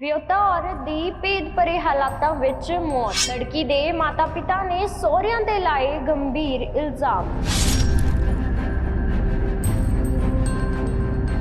ਵਿਆਹੁਤਾ ਔਰਤ ਦੀ ਭੇਦ ਭਰੇ ਹਾਲਾਤਾਂ ਵਿੱਚ ਮੌਤ। ਲੜਕੀ ਦੇ ਮਾਤਾ-ਪਿਤਾ ਨੇ ਸਹੁਰਿਆਂ ਤੇ ਲਾਏ ਗੰਭੀਰ ਇਲਜ਼ਾਮ।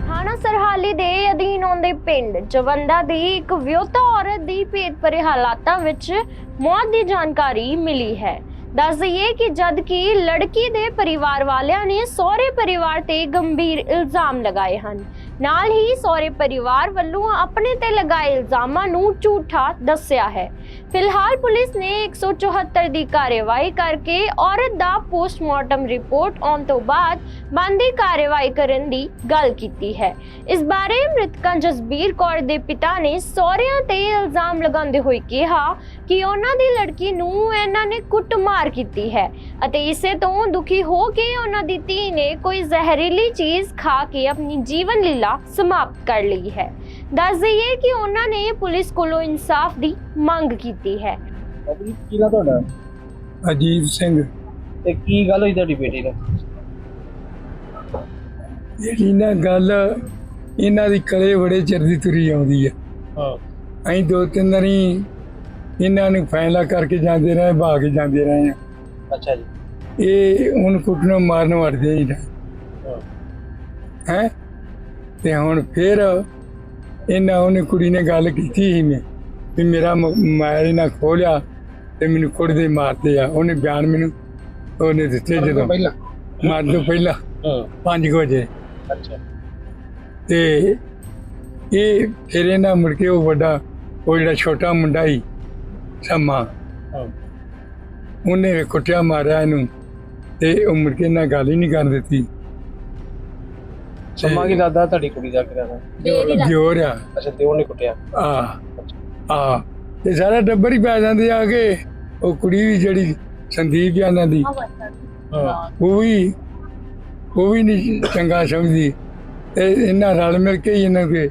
ਥਾਣਾ ਸਰਹਾਲੀ ਦੇ ਅਧੀਨ ਆਉਂਦੇ ਪਿੰਡ ਜਵੰਦਾ ਦੀ ਇੱਕ ਵਿਆਹੁਤਾ ਔਰਤ ਦੀ ਭੇਦ ਭਰੇ ਹਾਲਾਤਾਂ ਵਿੱਚ ਮੌਤ ਦੀ ਜਾਣਕਾਰੀ ਮਿਲੀ ਹੈ। ਦੱਸ ਦਈਏ ਕਿ ਜਦ ਕਿ ਲੜਕੀ ਦੇ ਪਰਿਵਾਰ ਵਾਲਿਆਂ ਨੇ ਸਹੁਰੇ ਪਰਿਵਾਰ ਤੇ ਗੰਭੀਰ ਇਲਜ਼ਾਮ ਲਗਾਏ ਹਨ। ਨਾਲ ਹੀ ਸਹੁਰੇ ਪਰਿਵਾਰ ਵੱਲੋਂ ਆਪਣੇ ਤੇ ਲਗਾਏ ਇਲਜ਼ਾਮਾਂ ਨੂੰ ਝੂਠਾ ਦੱਸਿਆ ਹੈ। ਫਿਲਹਾਲ ਪੁਲਿਸ ਨੇ 174 ਦੀ ਕਾਰਵਾਈ ਕਰਕੇ ਔਰਤ ਦਾ ਪੋਸਟਮਾਰਟਮ ਰਿਪੋਰਟ ਆਉਣ ਤੋਂ ਬਾਅਦ ਬੰਦੀ ਕਾਰਵਾਈ ਕਰਨ ਦੀ ਗੱਲ ਕੀਤੀ ਹੈ। ਇਸ ਬਾਰੇ ਮ੍ਰਿਤਕਾ ਜਸਬੀਰ ਕੌਰ ਦੇ ਪਿਤਾ ਨੇ ਸਹੁਰਿਆਂ ਤੇ ਇਲਜ਼ਾਮ ਲਗਾਉਂਦੇ ਹੋਏ ਕਿਹਾ ਕਿ ਉਹਨਾਂ ਦੀ ਲੜਕੀ ਨੂੰ ਇਹਨਾਂ ਨੇ ਕੁੱਟਮਾਰ ਕੀਤੀ ਹੈ ਅਤੇ ਇਸੇ ਤੋਂ ਦੁਖੀ ਹੋ ਕੇ ਉਹਨਾਂ ਦੀ ਧੀ ਨੇ ਕੋਈ ਜ਼ਹਿਰੀਲੀ ਚੀਜ਼ ਖਾ ਕੇ ਆਪਣੀ ਜੀਵਨ ਲੀਲਾ ਸਮਾਪਤ ਕਰ ਲਈ ਹੈ। ਦੱਸ ਦਈਏ ਕਿ ਉਹਨਾਂ ਨੇ ਪੁਲਿਸ ਕੋਲੋਂ ਇਨਸਾਫ ਦੀ ਮੰਗ ਕੀਤੀ ਹੈ। ਕੀ ਨਾ ਤੁਹਾਡਾ? ਅਜੀਤ ਸਿੰਘ। ਤੇ ਕੀ ਗੱਲ ਹੋਈ ਤੁਹਾਡੀ ਬੇਟੀ ਨਾਲ? ਜਿਹੜੀ ਨਾ ਗੱਲ ਇਹਨਾਂ ਦੀ ਕਲੇ ਬੜੇ ਚਿਰ ਦੀ ਤੁਰੀ ਆਉਂਦੀ ਹੈ। ਹਾਂ। ਅਸੀਂ ਦੋ ਤਿੰਨ ਵਾਰੀ ਇਹਨਾਂ ਨੂੰ ਫੈਸਲਾ ਕਰਕੇ ਜਾਂਦੇ ਰਹੇ ਭਾਗ ਕੇ ਜਾਂਦੇ ਰਹੇ ਹਾਂ ਅੱਛਾ ਜੀ। ਇਹ ਹੁਣ ਕੁੱਟਣੋਂ ਮਾਰਨ ਵੜਦੇ ਹੀ ਹਾਂ। ਹੈ? ਤੇ ਹੁਣ ਫਿਰ ਇਹਨਾਂ ਉਹਨੇ ਕੁੜੀ ਨੇ ਗੱਲ ਕੀਤੀ ਸੀ ਮੈਂ ਵੀ ਮੇਰਾ ਮ- ਮੈਂ ਨਾ ਖੋਲਿਆ ਤੇ ਮੈਨੂੰ ਕੁੱਟਦੇ ਮਾਰਦੇ ਆ। ਉਹਨੇ ਬਿਆਨ ਮੈਨੂੰ ਉਹਨੇ ਦਿੱਤੇ ਜਦੋਂ। ਪਹਿਲਾਂ? ਮਾਰ ਤੋਂ ਪਹਿਲਾਂ। ਹਾਂ। 5 ਵਜੇ। ਅੱਛਾ। ਤੇ ਇਹ ਫਿਰ ਇਹਨਾਂ ਮੁੜ ਕੇ ਉਹ ਵੱਡਾ ਉਹ ਜਿਹੜਾ ਛੋਟਾ ਮੁੰਡਾ ਸੀ ਸਮਾ। ਉਹਨੇ ਵੀ ਕੁੱਟਿਆ ਮਾਰਿਆ ਇਹਨੂੰ। ਤੇ ਉਹ ਮੁੜ ਕੇ ਇਹਨਾਂ ਗੱਲ ਹੀ ਨਹੀਂ ਕਰਨ ਦਿੱਤੀ। ਸਮਾਂ ਕੀ ਦਾਦਾ ਤੁਹਾਡੀ ਕੁੜੀ ਦਾ ਕਿਹਾ ਦਾ ਜੋਰ ਆ। ਅੱਛਾ ਤੇ ਉਹਨੇ ਕੁੱਟਿਆ? ਆ ਆ। ਤੇ ਸਾਰਾ ਟੱਬਰ ਹੀ ਪੈ ਜਾਂਦੇ ਆ ਕੇ ਉਹ ਕੁੜੀ ਵੀ ਜਿਹੜੀ ਸੰਦੀਪ ਆ ਇਹਨਾਂ ਦੀ। ਹਾਂ। ਉਹ ਵੀ ਉਹ ਵੀ ਨਹੀਂ ਚੰਗਾ ਸਮਝਦੀ। ਤੇ ਇਹਨਾਂ ਰਲ ਮਿਲ ਕੇ ਹੀ ਇਹਨਾਂ ਕੇ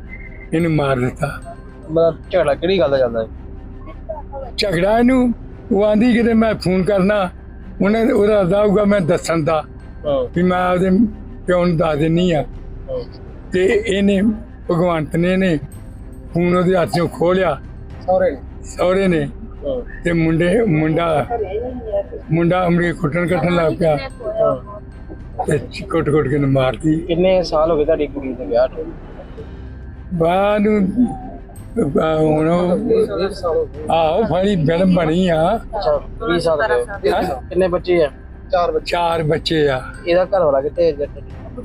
ਇਹਨੂੰ ਮਾਰ ਦਿੱਤਾ। ਮਤਲਬ ਝਗੜਾ ਕਿਹੜੀ ਗੱਲ ਦਾ ਚੱਲਦਾ ਹੈ? ਝਗੜਾ ਇਹਨੂੰ ਉਹ ਆਂਦੀ ਕਿਤੇ ਮੈਂ ਫੋਨ ਕਰਨਾ ਉਹਨੇ ਉਹਦਾ ਦਾਊਗਾ ਮੈਂ ਦੱਸਣ ਦਾ ਵੀ ਮੈਂ ਉਹਦੇ ਪਿਓ ਨੂੰ ਦੱਸ ਦਿੰਨੀ ਆ। ਤੇ ਇਹਨੇ ਭਗਵੰਤ ਨੇ ਨੇ ਫੋਨ ਉਹਦੇ ਹੱਥ ਖੋਲਿਆ। ਸੌਰੇ ਸਹੁਰੇ ਨੇ। ਹਾਂ ਤੇ ਮੁੰਡੇ ਮੁੰਡਾ ਮੁੰਡਾ ਅਮਰੀਕ ਕੁੱਟਣ ਕੱਟਣ ਲੱਗ ਪਿਆ। ਤੇ ਕੁੱਟ ਕੁੱਟ ਕੇ ਨੂੰ ਮਾਰਤੀ। ਕਿੰਨੇ ਸਾਲ ਹੋ ਗਏ ਤੁਹਾਡੀ ਕੁੜੀ ਦੇ ਵਿਆਹ ਨੂੰ? ਨੂੰ ਅਹ ਹੁਣ ਉਹ- 20 ਸਾਲ ਹੋ ਗਏ ਆਹੋ ਫੜੀ ਫਿਲਮ ਬਣੀ ਆ। ਅੱਛਾ 20 ਸਾਲ। ਹੈਂ? ਕਿੰਨੇ ਬੱਚੇ ਆ? ਚਾਰ ਬੱਚੇ। ਚਾਰ ਬੱਚੇ ਆ। ਇਹਦਾ ਘਰ ਵਾਲਾ ਕਿੱਥੇ ਹੈ?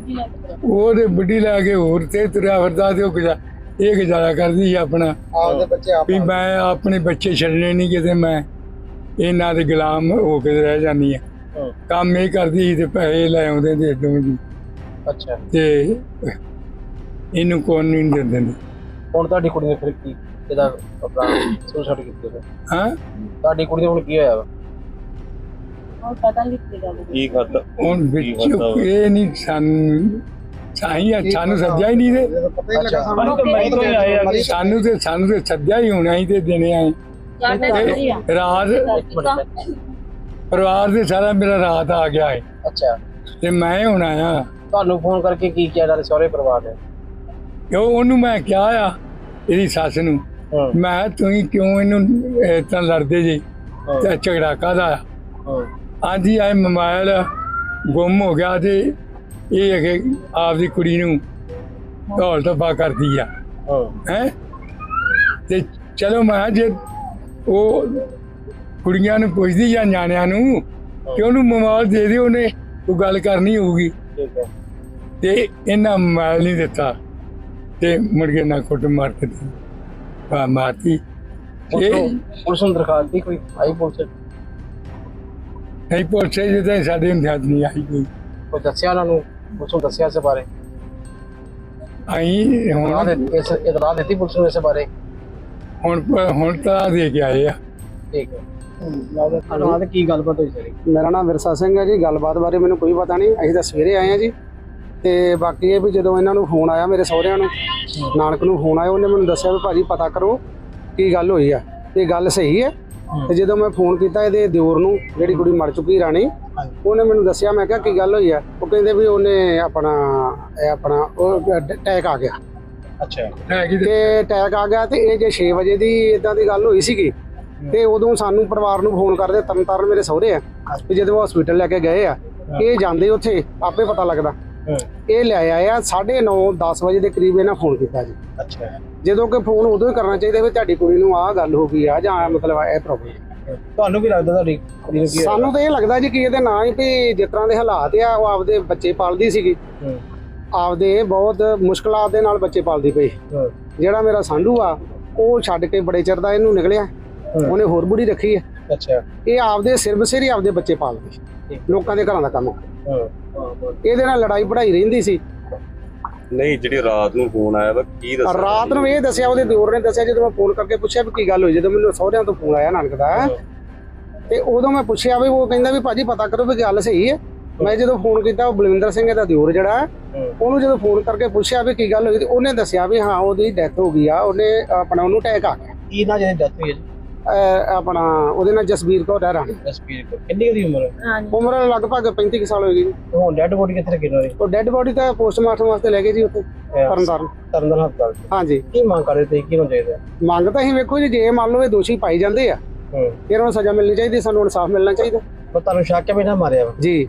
ਜੀ? ਉਹਦੇ ਬੁੱਢੀ ਲਾ ਕੇ ਹੋਰ ਤੇ ਤੁਰਿਆ ਫਿਰਦਾ ਤੇ ਉਹ ਗੁਜ਼ਾ ਇਹ ਗੁਜ਼ਾਰਾ ਕਰਦੀ ਸੀ ਆਪਣਾ। ਆਪਦੇ ਬੱਚੇ ਆਪ ਵੀ ਮੈਂ ਆਪਣੇ ਬੱਚੇ ਛੱਡਣੇ ਨਹੀਂ ਕਿਤੇ ਮੈਂ ਇਹਨਾਂ ਦੇ ਗੁਲਾਮ ਹੋ ਕੇ ਰਹਿ ਜਾਂਦੀ ਆ ਹਾਂ। ਕੰਮ ਇਹ ਕਰਦੀ ਸੀ ਤੇ ਪੈਸੇ ਲੈ ਆਉਂਦੇ ਦੇ ਦੋ। ਜੀ ਅੱਛਾ। ਤੇ ਇਹਨੂੰ ਕੋਈ ਨਹੀਂ ਦਿੰਦੇ। ਨੇ ਹੁਣ ਤੁਹਾਡੀ ਕੁੜੀ ਨੇ ਫਿਰ ਕੀ ਇਹਦਾ ਆਪਣਾ ਸੁਸਾਈਡ ਕੀਤੀ ਫਿਰ ਹਾਂ? ਤੁਹਾਡੀ ਕੁੜੀ ਦੇ ਹੁਣ ਕੀ ਹੋਇਆ ਵਾ? ਕੀ ਕਰਦਾ ਹੁਣ ਵਿੱਚ ਇਹ ਨਹੀਂ ਸਾਨੂੰ ਸਾਈ ਆ ਸਾਨੂੰ ਸੱਜਿਆ ਹੀ ਨਹੀਂ ਤੇ। ਅੱਛਾ। ਸਾਨੂੰ ਤੇ ਸਾਨੂੰ ਤੇ ਸੱਜਿਆ ਹੀ ਹੋਣਾ ਹੀ ਤੇ ਦੇਣੇ ਆਏ ਤੇ ਰਾਤ ਪਰਿਵਾਰ ਦੇ ਸਾਰਾ ਮੇਰਾ ਰਾਤ ਆ ਗਿਆ ਹੈ ਅੱਛਾ। ਤੇ ਮੈਂ ਹੁਣ ਆਇਆ। ਤੁਹਾਨੂੰ ਫੋਨ ਕਰਕੇ ਕੀ ਕਿਹਾ ਤੁਹਾਡੇ ਸਹੁਰੇ ਪਰਿਵਾਰ ਨੇ? ਕਿਉਂ? ਉਹਨੂੰ ਮੈਂ ਕਿਹਾ ਆ ਇਹਦੀ ਸੱਸ ਨੂੰ ਹਾਂ। ਮੈਂ ਕਿਹਾ ਤੁਸੀਂ ਕਿਉਂ ਇਹਨੂੰ ਇਸ ਤਰ੍ਹਾਂ ਲੜਦੇ ਜੀ? ਤੇ ਝਗੜਾ ਹਾਂ। ਆਂਦੀ ਆਏ ਮੋਬਾਈਲ ਗੁੰਮ ਹੋ ਗਿਆ ਤੇ ਇਹ ਅਗੇ ਆਪਦੀ ਕੁੜੀ ਨੂੰ ਢੋਲ ਟੱਪਾ ਕਰਦੀ ਆ। ਹਾਂ। ਹੈ? ਤੇ ਚਲੋ ਮੈਂ ਕਿਹਾ ਜੇ ਉਹ ਕੁੜੀਆਂ ਨੂੰ ਪੁੱਛਦੀ ਜਾਂ ਨਿਆਣਿਆਂ ਨੂੰ ਕਿ ਉਹਨੂੰ ਮੋਬਾਈਲ ਦੇ ਦਿਓ ਉਹਨੇ ਉਹ ਗੱਲ ਕਰਨੀ ਹੋਊਗੀ। ਠੀਕ ਹੈ ਤੇ ਇਹਨਾਂ ਮੋਬਾਈਲ ਨਹੀਂ ਦਿੱਤਾ। ਤੇ ਮੁੜ ਕੇ ਨਾ ਕੁੱਟ ਮਾਰ ਕੇ ਤੇ ਬਾ ਮਾਰਤੀ। ਇਹ ਪੁਲਿਸ ਪੁਲਿਸ ਨੂੰ ਦਰਖਾਸਤ ਦੀ ਕੋਈ ਆਈ ਪੁਲਿਸ? ਨਹੀਂ ਪੁੱਛੇ ਜਿੱਦਾਂ ਸਾਡੇ ਹੁੰਦਿਆਂ ਨਹੀਂ ਆਈ ਕੋਈ। ਕੋਈ ਦੱਸਿਆ ਉਹਨਾਂ ਨੂੰ? ਪੁਲਿਸ ਨੂੰ ਦੱਸਿਆ ਇਸ ਬਾਰੇ? ਆਈ ਹੁਣ ਇਸ ਇਤਲਾਹ ਦਿੱਤੀ ਪੁਲਿਸ ਨੂੰ ਇਸ ਬਾਰੇ? ਹੁਣ ਹੁਣ ਤਾਂ ਦੇ ਕੇ ਆਏ ਆ। ਠੀਕ ਹੈ। ਹਾਂ ਤੇ ਕੀ ਗੱਲਬਾਤ ਹੋਈ ਸਾਰੀ? ਮੇਰਾ ਨਾਮ ਵਿਰਸਾ ਸਿੰਘ ਹੈ ਜੀ। ਗੱਲਬਾਤ ਬਾਰੇ ਮੈਨੂੰ ਕੋਈ ਪਤਾ ਨਹੀਂ। ਅਸੀਂ ਤਾਂ ਸਵੇਰੇ ਆਏ ਆ ਜੀ। ਤੇ ਬਾਕੀ ਇਹ ਵੀ ਜਦੋਂ ਇਹਨਾਂ ਨੂੰ ਫੋਨ ਆਇਆ ਮੇਰੇ ਸਹੁਰਿਆਂ ਨੂੰ ਨਾਨਕ ਨੂੰ ਫੋਨ ਆਇਆ ਉਹਨੇ ਮੈਨੂੰ ਦੱਸਿਆ ਵੀ ਭਾਜੀ ਪਤਾ ਕਰੋ ਕੀ ਗੱਲ ਹੋਈ ਆ। ਇਹ ਗੱਲ ਸਹੀ ਹੈ। ਤੇ ਜਦੋਂ ਮੈਂ ਫੋਨ ਕੀਤਾ ਇਹਦੇ ਦਿਓਰ ਨੂੰ ਜਿਹੜੀ ਕੁੜੀ ਮਰ ਚੁੱਕੀ ਰਾਣੀ ਉਹਨੇ ਮੈਨੂੰ ਦੱਸਿਆ ਮੈਂ ਕਿਹਾ ਕੀ ਗੱਲ ਹੋਈ ਆ। ਉਹ ਕਹਿੰਦੇ ਵੀ ਉਹਨੇ ਆਪਣਾ ਇਹ ਆਪਣਾ ਉਹ ਅਟੈਕ ਆ ਗਿਆ। ਅੱਛਾ। ਤੇ ਅਟੈਕ ਆ ਗਿਆ ਤੇ ਇਹ ਜੇ 6 ਵਜੇ ਦੀ ਇਦਾਂ ਦੀ ਗੱਲ ਹੋਈ ਸੀਗੀ ਤੇ ਉਦੋਂ ਸਾਨੂੰ ਪਰਿਵਾਰ ਨੂੰ ਫੋਨ ਕਰਦੇ ਤਰਨਤਾਰਨ ਮੇਰੇ ਸਹੁਰੇ ਆ ਤੇ ਜਦੋਂ ਹਸਪੀਟਲ ਲੈ ਕੇ ਗਏ ਆ ਇਹ ਜਾਂਦੇ ਉੱਥੇ ਆਪੇ ਪਤਾ ਲੱਗਦਾ। ਇਹ ਲੈ ਆਏ ਆ 9:30 10 ਵਜੇ ਦੇ ਕਰੀਬ ਇਹਨਾਂ ਫੋਨ ਕੀਤਾ ਜੀ। ਅੱਛਾ। ਜਦੋਂ ਕਿ ਫੋਨ ਉਦੋਂ ਹੀ ਕਰਨਾ ਚਾਹੀਦਾ ਵੀ ਤੁਹਾਡੀ ਕੁੜੀ ਨੂੰ ਆਹ ਗੱਲ ਹੋ ਗਈ ਆ ਜਾਂ ਮਤਲਬ ਇਹ ਪ੍ਰੋਬਲਮ ਤੁਹਾਨੂੰ ਕੀ ਲੱਗਦਾ ਤੁਹਾਡੀ ਕੁੜੀ ਨੂੰ ਕੀ ਹੋਇਆ? ਸਾਨੂੰ ਤਾਂ ਇਹ ਲੱਗਦਾ ਜੀ ਕਿ ਇਹਦੇ ਨਾਂ ਹੀ ਵੀ ਜਿਸ ਤਰ੍ਹਾਂ ਦੇ ਹਾਲਾਤ ਆ ਉਹ ਆਪਦੇ ਬੱਚੇ ਪਾਲਦੀ ਸੀਗੀ। ਆਪਦੇ ਬਹੁਤ ਮੁਸ਼ਕਲਾਂ ਦੇ ਨਾਲ ਬੱਚੇ ਪਾਲਦੀ ਪਈ। ਜਿਹੜਾ ਮੇਰਾ ਸਾਂਢੂ ਆ ਉਹ ਛੱਡ ਕੇ ਬੜੇ ਚਿਰ ਦਾ ਇਹਨੂੰ ਨਿਕਲਿਆ। ਉਹਨੇ ਹੋਰ ਬੁੜੀ ਰੱਖੀ ਹੈ। ਅੱਛਾ। ਇਹ ਆਪਦੇ ਸਿਰ ਬਸਿਰ ਹੀ ਆਪਦੇ ਬੱਚੇ ਪਾਲਦੀ। ਲੋਕਾਂ ਦੇ ਘਰਾਂ ਦਾ ਕੰਮ। ਹਾਂ। ਇਹਦੇ ਨਾਲ ਲੜਾਈ ਪੜਾਈ ਰਹਿੰਦੀ ਸੀ। ਨਹੀਂ ਜਿਹੜੀ ਰਾਤ ਨੂੰ ਫੋਨ ਆਇਆ ਵਾ ਕੀ ਦੱਸਿਆ ਰਾਤ ਨੂੰ ਇਹ ਦੱਸਿਆ ਉਹਦੇ ਦਿਓਰ ਨੇ ਦੱਸਿਆ ਜਦੋਂ ਮੈਂ ਫੋਨ ਕਰਕੇ ਪੁੱਛਿਆ ਵੀ ਕੀ ਗੱਲ ਹੋਈ ਜਦੋਂ ਮੈਨੂੰ ਸਹੁਰਿਆਂ ਤੋਂ ਫੋਨ ਆਇਆ ਨਾਨਕ ਦਾ ਤੇ ਉਦੋਂ ਮੈਂ ਪੁੱਛਿਆ ਵੀ ਉਹ ਕਹਿੰਦਾ ਵੀ ਭਾਜੀ ਪਤਾ ਕਰੋ ਵੀ ਗੱਲ ਸਹੀ ਹੈ। ਮੈਂ ਜਦੋਂ ਫੋਨ ਕੀਤਾ ਉਹ ਬਲਵਿੰਦਰ ਸਿੰਘ ਦਾ ਦਿਓਰ ਜਿਹੜਾ ਉਹਨੂੰ ਜਦੋਂ ਫੋਨ ਕਰਕੇ ਪੁੱਛਿਆ ਵੀ ਕੀ ਗੱਲ ਹੋਈ ਤੇ ਉਹਨੇ ਦੱਸਿਆ ਵੀ ਹਾਂ ਉਹਦੀ ਡੈਥ ਹੋ ਗਈ ਆ ਉਹਨੇ ਆਪਣਾ ਉਹਨੂੰ ਅਟੈਕ ਆ ਗਿਆ। ਕੀ ਨਾ ਜਿਹਦੀ ਡੈਥ ਹੋਈ? ਅਹ ਆਪਣਾ ਉਹਦੇ ਨਾਲ ਜਸਵੀਰ ਕੌਰ ਹੈ ਰਾਣੀ। ਕੌਰ। ਕਿੰਨੀ ਕੁ ਦੀ ਉਮਰ ਹੈ? ਉਮਰ ਲਗਭਗ 35 ਕੁ ਸਾਲ ਹੋਏਗੀ ਜੀ। ਹੁਣ ਡੈਡ ਬੋਡੀ ਕਿੱਥੇ ਰੱਖੀ ਨਾ ਉਹ ਡੈੱਡ ਬੋਡੀ ਤਾਂ ਪੋਸਟਮਾਰਟਮ ਵਾਸਤੇ ਲੈ ਗਏ ਜੀ ਉੱਥੇ ਤਰਨਤਾਰਨ। ਤਰਨਦਨ ਹਸਪਤਾਲ ਹਾਂਜੀ। ਕੀ ਮੰਗ ਕਰਦੇ ਤੇ ਕੀ ਹੋਣਾ ਚਾਹੀਦਾ? ਮੰਗ ਤਾਂ ਅਸੀਂ ਵੇਖੋ ਜੀ ਜੇ ਮੰਨ ਲਓ ਇਹ ਦੋਸ਼ੀ ਪਾਈ ਜਾਂਦੇ ਆ ਹੂੰ। ਫਿਰ ਉਹਨੂੰ ਸਜ਼ਾ ਮਿਲਣੀ ਚਾਹੀਦੀ ਸਾਨੂੰ ਇਨਸਾਫ ਮਿਲਣਾ ਚਾਹੀਦਾ। ਪਰ ਤੁਹਾਨੂੰ ਸ਼ੱਕ ਹੈ ਵੀ ਨਾ ਮਾਰਿਆ ਵਾ? ਜੀ।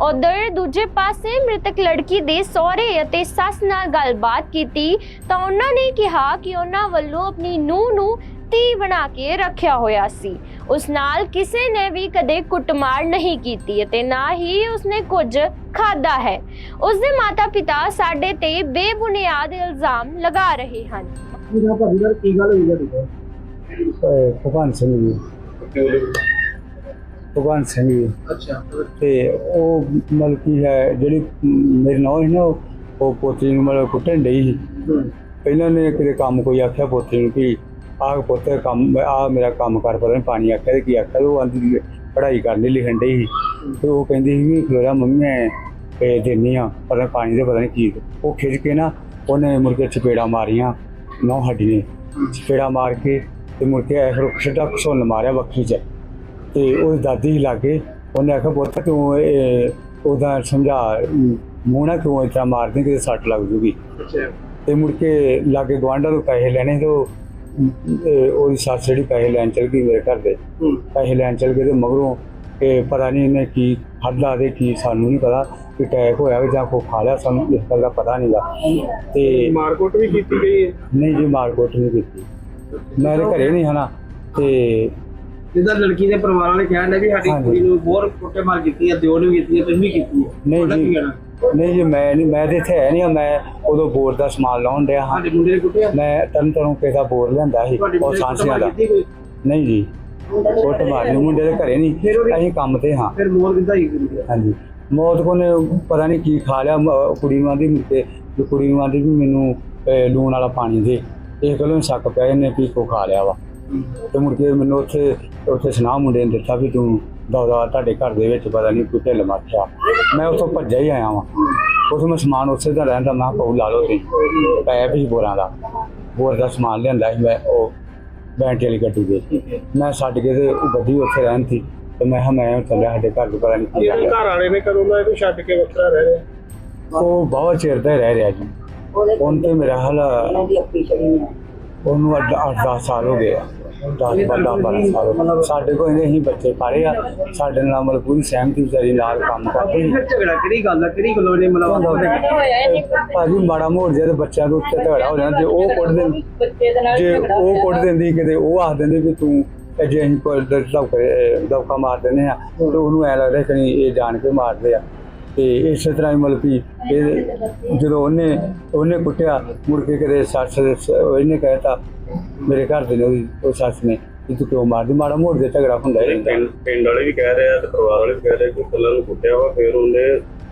ਉਧਰ ਦੂਜੇ ਪਾਸੇ ਮ੍ਰਿਤਕ ਲੜਕੀ ਦੇ ਸਹੁਰੇ ਅਤੇ ਸੱਸ ਨਾਲ ਗੱਲਬਾਤ ਕੀਤੀ ਤਾਂ ਉਹਨਾਂ ਨੇ ਕਿਹਾ ਕਿ ਉਹਨਾਂ ਵੱਲੋਂ ਆਪਣੀ ਨੂੰਹ ਨੂੰ ਧੀ ਬਣਾ ਕੇ ਰੱਖਿਆ ਹੋਇਆ ਸੀ। ਉਸ ਨਾਲ ਕਿਸੇ ਨੇ ਵੀ ਕਦੇ ਕੁੱਟਮਾਰ ਨਹੀਂ ਕੀਤੀ ਅਤੇ ਨਾ ਹੀ ਉਸਨੇ ਕੁਝ ਖਾਦਾ ਹੈ। ਉਸ ਦੇ ਮਾਤਾ-ਪਿਤਾ ਸਾਡੇ ਤੇ ਬੇਬੁਨਿਆਦ ਇਲਜ਼ਾਮ ਲਗਾ ਰਹੇ ਹਨ। ਇਹਨਾਂ ਭਾਜੀ ਨਾਲ ਕੀ ਗੱਲ ਹੋਈ ਤੁਹਾਡੀ ਭਗਵਾਨ ਸਿੰਘ ਜੀ। ਭਗਵਾਨ ਸਿੰਘ ਜੀ। ਅੱਛਾ। ਤੇ ਉਹ ਮਤਲਬ ਕੀ ਹੈ ਜਿਹੜੀ ਮੇਰੀ ਨੌਂ ਸੀ ਨਾ ਉਹ- ਉਹ ਪੋਤੀ ਨੂੰ ਮਤਲਬ ਕੁੱਟਣ ਡਈ ਸੀ। ਪਹਿਲਾਂ ਨੇ ਕਿਤੇ ਕੰਮ ਕੋਈ ਆਖਿਆ ਪੋਤੀ ਨੂੰ ਕਿ ਆਹ ਪੁੱਤ ਕੰਮ ਆ ਮੇਰਾ ਕੰਮ ਕਰ ਪਰ ਪਾਣੀ ਆਖਿਆ ਤੇ ਕੀ ਆਖਿਆ ਉਹ ਆਂਦੀ ਪੜ੍ਹਾਈ ਕਰਨੀ ਲਿਖਣ ਡਈ ਸੀ। ਤੇ ਉਹ ਕਹਿੰਦੀ ਸੀ ਵੀ ਫਲੋਰਾ ਮੰਮੀ ਮੈਂ ਇਹ ਦਿੰਨੀ ਆ ਪਰ ਪਾਣੀ ਦੇ ਪਤਾ ਨਹੀਂ ਕੀ ਉਹ ਖਿੱਚ ਕੇ ਨਾ ਉਹਨੇ ਮੁੜ ਕੇ ਚਪੇੜਾ ਮਾਰੀਆਂ ਨੌ ਹੱਡੀ ਨੇ। ਚਪੇੜਾ ਮਾਰ ਕੇ ਤੇ ਮੁੜ ਕੇ ਐ ਰੁੱਖ ਛੱਡਾ ਘਸੁੰਨ ਮਾਰਿਆ ਬੱਖੀ 'ਚ। ਤੇ ਉਹ ਦਾਦੀ ਹੀ ਲਾਗੇ ਉਹਨੇ ਆਖਿਆ ਪੁੱਤ ਤੂੰ ਇਹ ਉਹਦਾ ਸਮਝਾ ਨਾ ਕਿਉਂ ਇਤਰਾ ਮਾਰਦੇ ਕਿ ਸੱਟ ਲੱਗ ਜੂਗੀ? ਤੇ ਮੁੜ ਕੇ ਲਾਗੇ ਗਵਾਂਢਾਂ ਤੋਂ ਪੈਸੇ ਲੈਣੇ ਤੇ ਇਹ ਉਹਦੀ ਸੱਸ ਜਿਹੜੀ ਪੈਸੇ ਲੈਣ ਚਲ ਗਈ ਮੇਰੇ ਘਰ ਦੇ। ਪੈਸੇ ਲੈਣ ਚਲ ਗਏ ਤੇ ਮਗਰੋਂ ਇਹ ਪਤਾ ਨਹੀਂ ਇਹਨੇ ਕੀ ਖਾਧਾ ਤੇ ਕੀ ਸਾਨੂੰ ਨਹੀਂ ਪਤਾ ਕਿ ਅਟੈਕ ਹੋਇਆ ਜਾਂ ਕੋ ਖਾ ਲਿਆ ਸਾਨੂੰ ਇਸ ਗੱਲ ਦਾ ਪਤਾ ਨਹੀਂਗਾ ਤੇ ਮਾਰਕੋਟ ਵੀ ਕੀਤੀ ਗਈ ਹੈ? ਨਹੀਂ ਜੀ ਮਾਰਕੋਟ ਨਹੀਂ ਕੀਤੀ। ਮੈਂ ਤੇ ਘਰੇ ਨਹੀਂ ਹਨਾ ਤੇ ਜਿੱਦਾਂ ਲੜਕੀ ਦੇ ਪਰਿਵਾਰ ਵਾਲੇ ਕਹਿੰਦੇ ਵੀ ਸਾਡੀ। ਕੁੜੀ ਨੂੰ ਬਹੁਤ ਕੁੱਟੇ ਮਾਰ ਕੀਤੀ ਹੈ ਦਿਓ ਨੂੰ ਵੀ ਕੀਤੀ ਹੈ ਤੁਸੀਂ ਵੀ ਕੀਤੀ ਹੈ। ਨਹੀਂ ਜੀ। ਕਹਿਣਾ? ਨਹੀਂ ਜੀ ਮੈਂ ਨਹੀਂ ਮੈਂ ਤੇ ਇੱਥੇ ਹੈ ਨਹੀਂ ਮੈਂ ਉਦੋਂ ਬੋਰ ਦਾ ਸਮਾਨ ਲਾਉਣ ਡਿਆ ਹਾਂ। ਸਾਡੇ ਮੁੰਡੇ ਨੇ ਕੁੱਟਿਆ? ਮੈਂ ਤਰਨ ਤਰਨ ਕਿਸੇ ਬੋਰ ਲਿਆਂਦਾ ਸੀ ਉਹ ਸਾਂਸੀਆਂ ਦਾ। ਨਹੀਂ ਜੀ ਛੋਟ ਮਾਰਨੀ ਮੁੰਡੇ ਦੇ ਘਰੇ ਨਹੀਂ ਅਸੀਂ ਕੰਮ ਤੇ ਹਾਂ। ਫਿਰ ਮੋਰ ਕਿੱਦਾਂ ਹੀ? ਹਾਂਜੀ ਮੌਤ ਕੋ ਨੇ ਪਤਾ ਨਹੀਂ ਕੀ ਖਾ ਲਿਆ ਮ- ਕੁੜੀ ਨੂੰ ਆਂਦੀ ਮੁੱਕੇ ਕੁੜੀ ਨੂੰ ਆਂਦੀ ਵੀ ਮੈਨੂੰ ਲੂਣ ਵਾਲਾ ਪਾਣੀ ਦੇ। ਇਹ ਗੱਲੋਂ ਸ਼ੱਕ ਪਿਆ ਇਹਨੇ ਕੀ ਕੋ ਖਾ ਲਿਆ ਵਾ। ਤੇ ਮੁੜ ਕੇ ਮੈਨੂੰ ਉੱਥੇ ਉੱਥੇ ਸੁਨਾਹ ਮੁੰਡੇ ਨੇ ਦਿੱਤਾ ਵੀ ਤੂੰ ਦੌੜਾ ਤੁਹਾਡੇ ਘਰ ਦੇ ਵਿੱਚ ਪਤਾ ਨਹੀਂ ਕੋਈ ਢਿੱਲ ਮੱਠਿਆ ਮੈਂ ਉੱਥੋਂ ਭੱਜਿਆ ਹੀ ਆਇਆ ਵਾਂ। ਉਸ ਮੈਂ ਸਮਾਨ ਉੱਥੇ ਦਾ ਰਹਿੰਦਾ ਮੈਂ ਪਊ ਲਾ ਲਓ ਤੇ ਪੈ ਵੀ ਬੋਰਾਂ ਦਾ। ਬੋਰ ਦਾ ਸਮਾਨ ਲਿਆਂਦਾ ਸੀ ਮੈਂ ਉਹ ਬੈਂਟ ਵਾਲੀ ਗੱਡੀ ਦੇ ਮੈਂ ਛੱਡ ਕੇ ਤੇ ਉਹ ਗੱਡੀ ਉੱਥੇ ਰਹਿਣ ਸੀ ਤੇ ਮੈਂ ਕਿਹਾ ਮੈਂ ਚੱਲਿਆ ਸਾਡੇ ਘਰ ਨੂੰ ਪਤਾ ਨਹੀਂ ਕੀ ਹੈ। ਘਰ ਵਾਲੇ ਨੇ ਕਦੋਂ ਦਾ ਇਹਨੂੰ ਛੱਡ ਕੇ ਵੱਖਰਾ ਰਹਿ ਰਿਹਾ? ਉਹ ਬਹੁਤ ਚਿਰ ਦਾ ਹੀ ਰਹਿ ਰਿਹਾ ਜੀ। ਉਹਨ ਤੇ ਮੇਰਾ ਹਾਲ ਉਹਨੂੰ 8-10 ਸਾਲ ਹੋ ਗਏ 10 ਬੰਦਾ 12 ਸਾਲ। ਹੋ ਗਏ। ਸਾਡੇ ਕੋਲ ਇਹਨੇ ਹੀ ਬੱਚੇ ਪਾਲੇ ਆ। ਸਾਡੇ ਨਾਲ ਮਤਲਬ ਪੂਰੀ ਸਹਿਮਤੀ ਵਿਚਾਰੀ ਨਾਲ ਕੰਮ ਕਰਦੀ। ਫਿਰ ਝਗੜਾ ਕਿਹੜੀ ਗੱਲ ਹੈ ਕਿਹੜੀ ਗੱਲੋਂ ਨੇ ਮਤਲਬ ਭਾਜੀ ਮਾੜਾ ਮੋੜ ਜੇ ਬੱਚਿਆਂ ਦੇ ਉੱਤੇ ਝਗੜਾ ਹੋ ਜਾਂਦਾ ਜੇ ਉਹ ਕੁੱਟ ਦੇ ਜੇ ਉਹ ਕੁੱਟ ਦਿੰਦੀ ਕਿਤੇ ਉਹ ਆਖ ਦਿੰਦੇ ਵੀ ਤੂੰ ਇਹ ਜੇ ਅਸੀਂ ਕੋਈ ਦੌਕੇ ਦੌਕਾ ਮਾਰ ਦਿੰਦੇ ਆ। ਤੇ ਉਹਨੂੰ ਐ ਲੱਗਦਾ ਕਿ ਨਹੀਂ ਇਹ ਜਾਣ ਕੇ ਮਾਰਦੇ ਆ। ਤੇ ਇਸੇ ਤਰ੍ਹਾਂ ਹੀ ਮਤਲਬ ਇਹ ਜਦੋਂ ਉਹਨੇ ਉਹਨੇ ਕੁੱਟਿਆ ਮੁੜ ਕੇ ਕਦੇ ਸੱਸ ਦੇ ਸ- ਇਹਨੇ ਕਹਿਤਾ ਮੇਰੇ ਘਰ ਦੇ ਨੇ ਉਹਦੀ ਉਹ ਸੱਸ ਨੇ ਕਿ ਤੂੰ ਕਿਉਂ ਮਾਰਦੀ? ਮਾੜਾ ਮੋੜ ਦੇ ਝਗੜਾ ਹੁੰਦਾ ਹੀ ਰਹਿੰਦਾ ਪਿੰਡ ਪਿੰਡ ਵਾਲੇ ਵੀ ਕਹਿ ਰਹੇ ਆ ਤੇ ਪਰਿਵਾਰ ਵਾਲੇ ਵੀ ਕਹਿ ਰਹੇ ਕਿ ਕੱਲਾਂ ਨੂੰ ਕੁੱਟਿਆ ਵਾ ਫਿਰ ਉਹਨੇ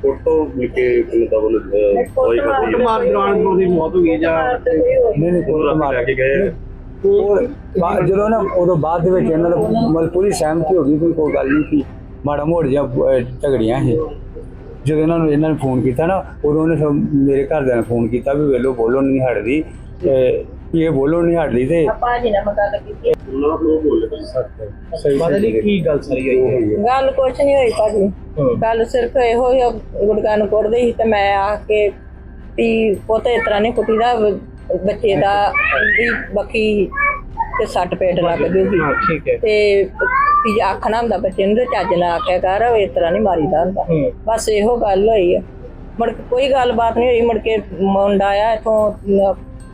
ਫੋਟੋ ਲਿਖੇ ਮਤਲਬ ਉਹਨੇ ਕੋਈ ਕਰਦੀ ਮਾਰ ਦੌਰਾਨ ਉਹਦੀ ਮੌਤ ਹੋ ਗਈ ਜਾਂ ਨਹੀਂ ਨਹੀਂ ਕੋਈ ਉਹ ਮਾਰ ਲੈ ਕੇ ਗਏ ਉਹ ਬਾ- ਜਦੋਂ ਨਾ ਉਦੋਂ ਬਾਅਦ ਦੇ ਵਿੱਚ ਇਹਨਾਂ ਦਾ ਮਤਲਬ ਪੂਰੀ ਸਹਿਮਤੀ ਹੋ ਗਈ ਕੋਈ ਕੋਈ ਗੱਲ ਨਹੀਂ ਸੀ ਮਾੜਾ ਮੋੜ ਜਿਹਾ ਅਹ, ਝਗੜੀਆਂ ਸੀ। ਜਦੋਂ ਇਹਨਾਂ ਨੂੰ ਇਹਨਾਂ ਨੇ ਫੋਨ ਕੀਤਾ ਨਾ ਉਦੋਂ ਉਹਨੇ ਮੇਰੇ ਘਰਦਿਆਂ ਨੇ ਫੋਨ ਕੀਤਾ ਵੀ ਵੇਲੋ ਬੋਲੋ ਨਹੀਂ ਹਟਦੀ। ਤੇ ਇਹ ਬੋਲੋ ਨਹੀਂ ਹਟਦੀ ਤੇ ਸਹੀ ਪਤਾ ਨਹੀਂ ਕੀ ਗੱਲ ਸਾਰੀ ਆਈ ਹੈ? ਗੱਲ ਕੁਛ ਨਹੀਂ ਹੋਈ ਭਾਜੀ। ਗੱਲ ਸਿਰਫ ਇਹੋ ਹੀ ਗੁੜਕਾਂ ਨੂੰ ਕੁੱਟਦੇ ਸੀ ਤੇ ਮੈਂ ਆ ਕੇ ਵੀ ਪੁੱਤ ਇਸ ਤਰ੍ਹਾਂ ਨਹੀਂ ਕੁੱਟੀ ਦਾ ਬੱਚੇ ਦਾ ਵੀ ਬਾਕੀ ਤੇ ਸੱਟ ਪੇਟ ਲੱਗ ਗਈ ਹੈ। ਤੇ ਵੀ ਆਖਣਾ ਹੁੰਦਾ ਬੱਚੇ ਨੂੰ ਤੇ ਚੱਜ ਨਾਲ ਆਖਿਆ ਕਰ ਇਸ ਤਰ੍ਹਾਂ ਨਹੀਂ ਮਾਰੀਦਾ ਹੁੰਦਾ। ਹੂੰ। ਬਸ ਇਹੋ ਗੱਲ ਹੋਈ ਆ। ਮੁੜ ਕੇ ਕੋਈ ਗੱਲਬਾਤ ਨਹੀਂ ਹੋਈ ਮੁੜ ਕੇ ਮੁੰਡਾ ਆਇਆ ਇਥੋਂ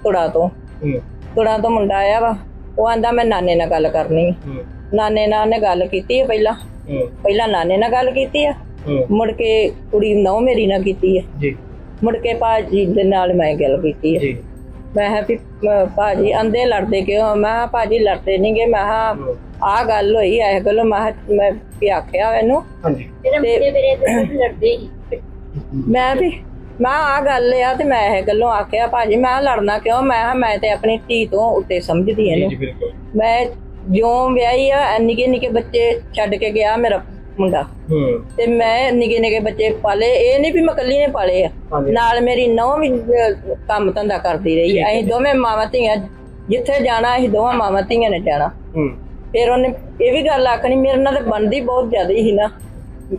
ਤੁੜਾ ਤੋਂ। ਹੂੰ। ਤੁੜਾ ਤੋਂ ਮੁੰਡਾ ਆਇਆ ਵਾ। ਉਹ ਆਂਦਾ ਮੈਂ ਨਾਨੇ ਨਾਲ ਗੱਲ ਕਰਨੀ ਆ। ਹੂੰ। ਨਾਨੇ ਨਾਲ ਉਹਨੇ ਗੱਲ ਕੀਤੀ ਹੈ ਪਹਿਲਾਂ। ਹੂੰ। ਪਹਿਲਾਂ ਨਾਨੇ ਨਾਲ ਗੱਲ ਕੀਤੀ ਆ। ਹੂੰ। ਮੁੜ ਕੇ ਕੁੜੀ ਨੌ ਮੇਰੀ ਨਾਲ ਕੀਤੀ ਹੈ ਜੀ। ਮੁੜ ਕੇ ਭਾਜੀ ਦੇ ਨਾਲ ਮੈਂ ਗੱਲ ਕੀਤੀ ਹੈ ਜੀ। ਮੈਂ ਕਿਹਾ ਵੀ ਅਹ ਭਾਜੀ ਆਂਦੇ ਲੜਦੇ ਕਿਉਂ? ਮੈਂ ਕਿਹਾ ਭਾਜੀ ਲੜਦੇ ਨਹੀਂਗੇ ਮੈਂ ਕਿਹਾ ਆਹ ਗੱਲ ਹੋਈ ਐ ਗੱਲ ਮੈਂ ਕਿਹਾ ਮੈਂ ਵੀ ਆਖਿਆ ਇਹਨੂੰ। ਹਾਂਜੀ। ਤੇ ਮੈਂ ਵੀ ਮੈਂ ਆ ਗੱਲ ਆ ਤੇ ਮੈਂ ਇਹ ਗੱਲੋਂ ਆਖਿਆ ਭਾਜੀ ਮੈਂ ਕਿਹਾ ਲੜਨਾ ਕਿਉਂ? ਮੈਂ ਕਿਹਾ ਮੈਂ ਤੇ ਆਪਣੀ ਧੀ ਤੋਂ ਉੱਤੇ ਸਮਝਦੀ ਇਹਨੂੰ। ਮੈਂ ਜਿਉਂ ਵਿਆਹੀ ਆ ਨਿੱਕੇ ਨਿੱਕੇ ਬੱਚੇ ਛੱਡ ਕੇ ਗਿਆ ਮੇਰਾ ਮੁੰਡਾ। ਹੂੰ। ਤੇ ਮੈਂ ਨਿੱਕੇ ਨਿੱਕੇ ਬੱਚੇ ਪਾਲੇ ਇਹ ਨਹੀਂ ਵੀ ਮੈਂ ਇਕੱਲੀ ਨੇ ਪਾਲੇ ਆ। ਨਾਲ ਮੇਰੀ ਨੌਂ ਵੀ ਕੰਮ ਧੰਦਾ ਕਰਦੀ ਰਹੀ। ਅਸੀਂ ਦੋਵੇਂ ਮਾਵਾਂ ਧੀਆਂ ਜਿੱਥੇ ਜਾਣਾ ਅਸੀਂ ਦੋਵਾਂ ਮਾਵਾਂ ਧੀਆਂ ਨੇ ਜਾਣਾ। ਹੂੰ। ਫਿਰ ਉਹਨੇ ਇਹ ਵੀ ਗੱਲ ਆਖਣੀ ਮੇਰੇ ਨਾਲ ਤੇ ਬਣਦੀ ਬਹੁਤ ਜ਼ਿਆਦਾ ਸੀ ਨਾ।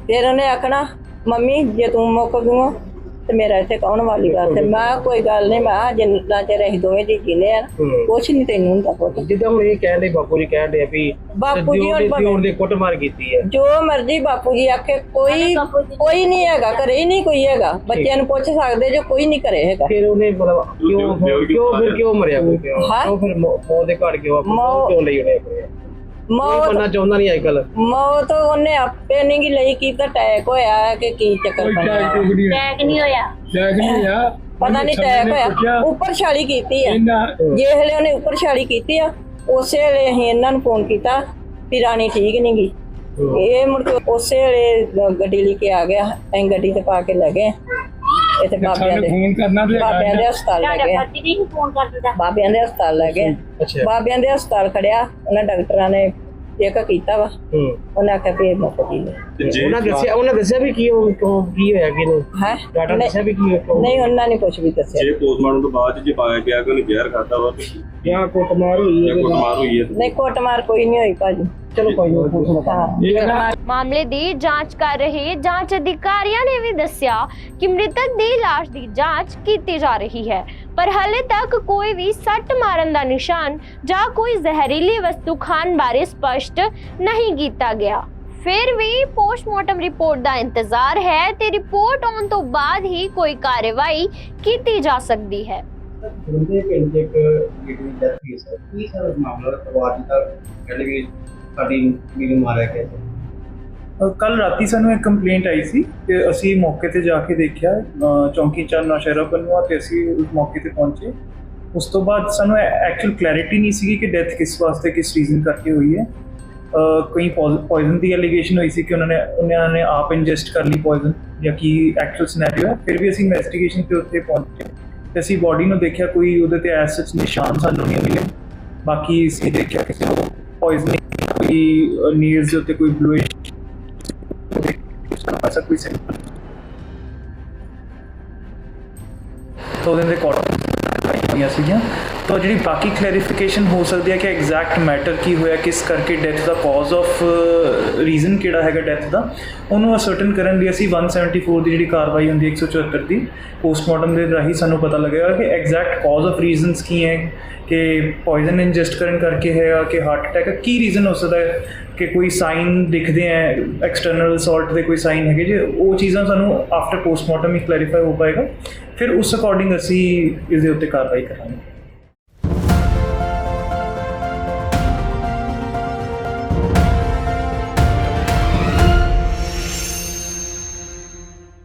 ਫਿਰ ਉਹਨੇ ਆਖਣਾ ਮੰਮੀ ਜੇ ਤੂੰ ਮੁੱਕ ਗਈਓ ਤੇ ਮੇਰਾ ਇੱਥੇ ਕੌਣ ਵਾਲੀ ਗੱਲ ਤੇ ਮੈਂ ਕੋਈ ਗੱਲ ਨਹੀਂ ਮੈਂ ਜਿੰਨਾ ਚਿਰ ਅਸੀਂ ਦੋਵੇਂ ਜੀ ਜੀਨੇ ਆ ਹੂੰ। ਕੁਛ ਨਹੀਂ ਤੈਨੂੰ ਹੁੰਦਾ ਪੁੱਤ। ਜਿੱਦਾਂ ਹੁਣ ਇਹ ਕਹਿਣ ਦੇ ਬਾਪੂ ਜੀ ਕਹਿਣ ਦੇ ਵੀ ਬਾਪੂ ਜੀ ਹੁਣ ਦੇ ਦੇ ਕੁੱਟਮਾਰ ਕੀਤੀ ਹੈ। ਜੋ ਮਰਜ਼ੀ ਬਾਪੂ ਜੀ ਆਖੇ ਕੋਈ ਕੋਈ ਨਹੀਂ ਹੈਗਾ ਘਰੇ ਹੀ ਨਹੀਂ ਕੋਈ ਹੈਗਾ। ਬੱਚਿਆਂ ਨੂੰ ਪੁੱਛ ਸਕਦੇ ਜੋ ਕੋਈ ਨਹੀਂ ਘਰੇ ਹੈਗਾ। ਫਿਰ ਉਹਨੇ ਮਤਲਬ ਕਿਉਂ ਕਿਉਂ ਫਿਰ ਕਿਉਂ ਮਰਿਆ ਕੋਈ ਕਿਉਂ? ਹਾਂ? ਫਿਰ ਮੌਤ ਦੇ ਘੜ ਕਿਉਂ ਕਿਉਂ ਲਈ ਉਹਨੇ ਮੌਤ ਬੰਨਾ ਚਾਹੁੰਦਾ ਨਹੀਂ ਅੱਜ ਕੱਲ ਮੌਤ ਉਹਨੇ ਆਪੇ ਨਹੀਂ ਗੀ ਲਈ ਕੀ ਤਾਂ ਅਟੈਕ ਹੋਇਆ ਹੈ ਕਿ ਕੀ ਚੱਕਰ ਬਣਿਆ ਟੈਗ ਨਹੀਂ ਹੋਇਆ। ਟੈਗ ਨਹੀਂ ਆ ਪਤਾ ਨਹੀਂ ਅਟੈਕ ਹੋਇਆ। ਉੱਪਰ ਛਾਲੀ ਕੀਤੀ ਆ। ਜੇ ਹਲੇ ਉਹਨੇ ਉੱਪਰ ਛਾਲੀ ਕੀਤੀ ਆ ਉਸੇ ਵੇਲੇ ਅਸੀਂ ਇਹਨਾਂ ਨੂੰ ਫੋਨ ਕੀਤਾ ਵੀ ਰਾਣੀ ਠੀਕ ਨਹੀਂ ਗਈ ਇਹ ਮੁੜ ਕੇ ਉਸੇ ਵੇਲੇ ਗੱਡੀ ਲੈ ਕੇ ਆ ਗਿਆ ਅਸੀਂ ਗੱਡੀ ਤੇ ਪਾ ਕੇ ਲੈ ਗਏ। ਇੱਥੇ ਬਾਬਿਆਂ ਦੇ ਫੋਨ ਕਰਨਾ ਤੇ ਬਾਬਿਆਂ ਦੇ ਹਸਪਤਾਲ ਲੈ ਗਏ ਬਾਬਿਆਂ ਦੇ ਹਸਪਤਾਲ ਲੈ ਗਏ ਅੱਛਾ। ਬਾਬਿਆਂ ਦੇ ਹਸਪਤਾਲ ਖੜਿਆ ਉਹਨਾਂ ਡਾਕਟਰਾਂ ਨੇ ਚੈੱਕ ਕੀਤਾ ਵਾ ਹੂੰ। ਉਹਨਾਂ ਆਖਿਆ ਵੀ ਇਹ ਮੁੱਕ ਗਈ ਹੈ ਉਹਨਾਂ ਦੱਸਿਆ ਉਹਨਾਂ ਦੱਸਿਆ ਵੀ ਕੀ ਉਹ ਕਿਉਂ ਕੀ ਹੋਇਆ ਕਿ ਨਹੀਂ? ਹੈਂ? ਨਹੀਂ ਦੱਸਿਆ ਵੀ ਕੀ ਕਿਉਂ ਨਹੀਂ ਉਹਨਾਂ ਨੇ ਕੁਝ ਵੀ ਦੱਸਿਆ ਜੇ ਪੋਸਟਮਾਰਟਮ ਤੋਂ ਬਾਅਦ 'ਚ ਜੇ ਪਾਇਆ ਗਿਆ ਕਿ ਉਹਨੇ ਜ਼ਹਿਰ ਖਾਦਾ ਵਾ ਤੇ ਜਾਂ ਕੁੱਟਮਾਰ ਹੋਈ ਜਾਂ ਕੁੱਟਮਾਰ ਹੋਈ ਹੈ। ਨਹੀਂ ਕੁੱਟਮਾਰ ਕੋਈ ਨਹੀਂ ਹੋਈ ਭਾਜੀ। ਚਲੋ ਕੋਈ ਨਹੀਂ ਪੁੱਛ ਹਾਂ। ਇਹ ਨਾ ਮਾਮਲੇ ਦੀ ਜਾਂਚ ਕਰ ਰਹੇ ਜਾਂਚ ਅਧਿਕਾਰੀਆਂ ਨੇ ਵੀ ਦੱਸਿਆ ਕਿ ਮ੍ਰਿਤਕ ਦੀ ਲਾਸ਼ ਦੀ ਜਾਂਚ ਕੀਤੀ ਜਾ ਰਹੀ ਹੈ। ਪਰ ਹਾਲੇ ਤੱਕ ਕੋਈ ਵੀ ਸੱਟ ਮਾਰਨ ਦਾ ਨਿਸ਼ਾਨ ਜਾਂ ਕੋਈ ਜ਼ਹਿਰੀਲੀ ਵਸਤੂ ਖਾਣ ਬਾਰੇ ਸਪਸ਼ਟ ਨਹੀਂ ਕੀਤਾ ਗਿਆ। ਫਿਰ ਵੀ ਪੋਸਟਮਾਰਟਮ ਰਿਪੋਰਟ ਦਾ ਇੰਤਜ਼ਾਰ ਹੈ ਤੇ ਰਿਪੋਰਟ ਆਉਣ ਤੋਂ ਬਾਅਦ ਹੀ ਕੋਈ ਕਾਰਵਾਈ ਕੀਤੀ ਜਾ ਸਕਦੀ ਹੈ। ਬੰਦੇ ਪਿੰਡ ਦੇ ਇੱਕ ਲੇਡੀ ਡੈਥ ਹੋਈ ਸਰ। ਕੀ ਸਰ ਮਾਮਲਾ ਪਰਿਵਾਰ ਦੀ ਕਹਿੰਦੇ ਵੀ ਸਾਡੀ ਵੀਰ ਮਾਰਿਆ ਗਿਆ ਕੱਲ ਰਾਤੀ ਸਾਨੂੰ ਇੱਕ ਕੰਪਲੇਂਟ ਆਈ ਸੀ ਕਿ ਅਸੀਂ ਮੌਕੇ ਤੇ ਜਾ ਕੇ ਦੇਖਿਆ, ਅਹ ਚੌਂਕੀ ਚੰਨ ਨੌਸ਼ਹਿਰਾ ਪੰਨੂਆ ਤੇ ਅਸੀਂ ਉਸ ਮੌਕੇ ਤੇ ਪਹੁੰਚੇ। ਉਸ ਤੋਂ ਬਾਅਦ ਸਾਨੂੰ ਐਕਚੁਅਲ ਕਲੈਰਿਟੀ ਨਹੀਂ ਸੀਗੀ ਕਿ ਡੈਥ ਕਿਸ ਵਾਸਤੇ, ਕਿਸ ਰੀਜ਼ਨ ਕਰਕੇ ਹੋਈ ਹੈ। ਅਹ ਕਈ ਪੋਇਜ਼ਨ ਦੀ ਐਲੀਗੇਸ਼ਨ ਹੋਈ ਸੀ ਕਿ ਉਹਨਾਂ ਨੇ ਉਹਨਾਂ ਨੇ ਆਪ ਇੰਜੈਸਟ ਕਰ ਲਈ ਪੋਇਜ਼ਨ ਜਾਂ ਕੀ ਐਕਚੁਅਲ ਸਿਨੈਰੀਓ ਹੈ। ਫਿਰ ਵੀ ਅਸੀਂ ਇਨਵੈਸਟੀਗੇਸ਼ਨ ਤੇ ਉੱਤੇ ਪਹੁੰਚੇ ਤੇ ਅਸੀਂ ਬਾਡੀ ਨੂੰ ਦੇਖਿਆ ਕੋਈ ਉਹਦੇ ਤੇ ਐਸ ਸੱਚ ਨਿਸ਼ਾਨ ਸਾਨੂੰ ਨਹੀਂ ਮਿਲੇ ਬਾਕੀ ਅਸੀਂ ਦੇਖਿਆ ਕਿ ਪੋਇਜ਼ਨ ਕੋਈ ਨੀਲਸ ਦੇ ਉੱਤੇ ਕੋਈ ਬਲੂਇਸ਼ ਤਾਂ ਉਹਦੇ ਰਿਕਾਰਡ ਆਈਆਂ ਸੀਗੀਆਂ। ਤਾਂ ਜਿਹੜੀ ਬਾਕੀ ਕਲੈਰੀਫਿਕੇਸ਼ਨ ਹੋ ਸਕਦੀ ਹੈ ਕਿ ਐਗਜ਼ੈਕਟ ਮੈਟਰ ਕੀ ਹੋਇਆ, ਕਿਸ ਕਰਕੇ ਡੈਥ ਦਾ ਕਾਜ਼ ਆਫ ਰੀਜ਼ਨ ਕਿਹੜਾ ਹੈਗਾ ਡੈਥ ਦਾ, ਉਹਨੂੰ ਅਸਰਟਨ ਕਰਨ ਲਈ ਅਸੀਂ 174 ਦੀ ਜਿਹੜੀ ਕਾਰਵਾਈ ਹੁੰਦੀ ਹੈ 174 ਦੀ ਪੋਸਟਮਾਰਟਮ ਦੇ ਰਾਹੀਂ ਸਾਨੂੰ ਪਤਾ ਲੱਗੇਗਾ ਕਿ ਐਗਜ਼ੈਕਟ ਕਾਜ਼ ਆਫ ਰੀਜ਼ਨਸ ਕੀ ਹੈ, ਕਿ ਪੋਇਜ਼ਨ ਇੰਜੈਸਟ ਕਰਨ ਕਰਕੇ ਹੈ ਕਿ ਹਾਰਟ ਅਟੈਕ ਕੀ ਰੀਜ਼ਨ ਹੋ ਸਕਦਾ ਹੈ ਕਿ ਕੋਈ ਸਾਈਨ ਦਿਖਦੇ ਹੈ ਐਕਸਟਰਨਲ ਅਸੌਲਟ ਦੇ ਕੋਈ ਸਾਈਨ ਹੈਗੇ ਜੇ, ਉਹ ਚੀਜ਼ਾਂ ਸਾਨੂੰ ਆਫਟਰ ਪੋਸਟਮਾਰਟਮ ਹੀ ਕਲੈਰੀਫਾਈ ਹੋ ਪਾਏਗਾ, ਫਿਰ ਉਸ ਅਕੋਰਡਿੰਗ ਅਸੀਂ ਇਸ ਦੇ ਉੱਤੇ ਕਾਰਵਾਈ ਕਰਾਂਗੇ।